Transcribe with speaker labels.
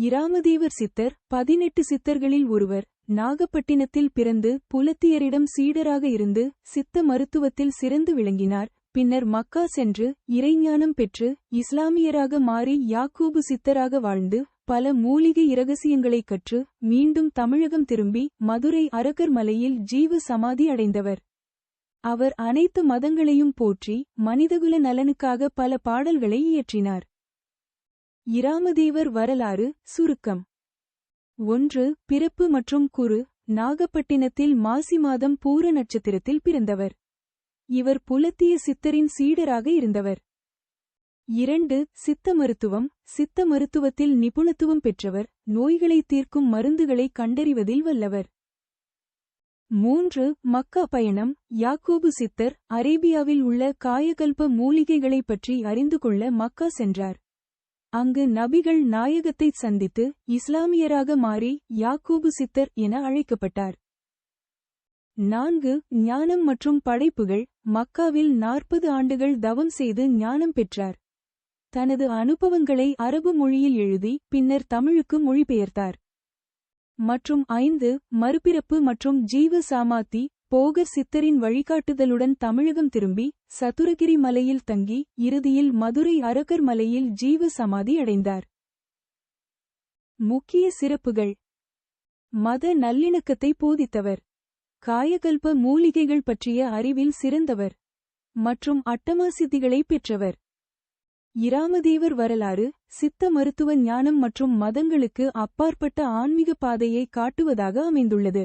Speaker 1: இராமதேவர் சித்தர் பதினெட்டு சித்தர்களில் ஒருவர் நாகப்பட்டினத்தில் பிறந்து புலத்தியரிடம் சீடராக இருந்து சித்த மருத்துவத்தில் சிறந்து விளங்கினார். பின்னர் மக்கா சென்று இறைஞானம் பெற்று இஸ்லாமியராக மாறி யாக்கூபு சித்தராக வாழ்ந்து பல மூலிகை இரகசியங்களைக் கற்று மீண்டும் தமிழகம் திரும்பி மதுரை அரகர் மலையில் ஜீவ சமாதி அடைந்தவர். அவர் அனைத்து மதங்களையும் போற்றி மனிதகுல நலனுக்காக பல பாடல்களை இயற்றினார். இராமதேவர் வரலாறு சுருக்கம். ஒன்று பிறப்பு மற்றும் குரு நாகப்பட்டினத்தில் மாசி மாதம் பூர நட்சத்திரத்தில் பிறந்தவர். இவர் புலத்திய சித்தரின் சீடராக இருந்தவர். இரண்டு சித்த மருத்துவம் சித்த மருத்துவத்தில் நிபுணத்துவம் பெற்றவர் நோய்களை தீர்க்கும் மருந்துகளை கண்டறிவதில் வல்லவர். மூன்று மக்கா பயணம் யாக்கோபு சித்தர் அரேபியாவில் உள்ள காயகல்ப மூலிகைகளைப் பற்றி அறிந்து கொள்ள மக்கா சென்றார். அங்கு நபிகள் நாயகத்தைச் சந்தித்து இஸ்லாமியராக மாறி யாக்கூபு சித்தர் என அழைக்கப்பட்டார். நான்கு ஞானம் மற்றும் படைப்புகள் மக்காவில் நாற்பது ஆண்டுகள் தவம் செய்து ஞானம் பெற்றார். தனது அனுபவங்களை அரபு மொழியில் எழுதி பின்னர் தமிழுக்கு மொழிபெயர்த்தார். மற்றும் ஐந்து மறுபிறப்பு மற்றும் ஜீவ சாமாத்தி போக சித்தரின் வழிகாட்டுதலுடன் தமிழகம் திரும்பி சதுரகிரி மலையில் தங்கி இறுதியில் மதுரை அரகர் மலையில் ஜீவ சமாதி அடைந்தார். முக்கிய சிறப்புகள். மத நல்லிணக்கத்தை போதித்தவர். காயகல்ப மூலிகைகள் பற்றிய அறிவில் சிறந்தவர். மற்றும் அட்டமாசித்திகளை பெற்றவர். இராமதேவர் வரலாறு சித்த மருத்துவ ஞானம் மற்றும் மதங்களுக்கு அப்பாற்பட்ட ஆன்மீக பாதையை காட்டுவதாக அமைந்துள்ளது.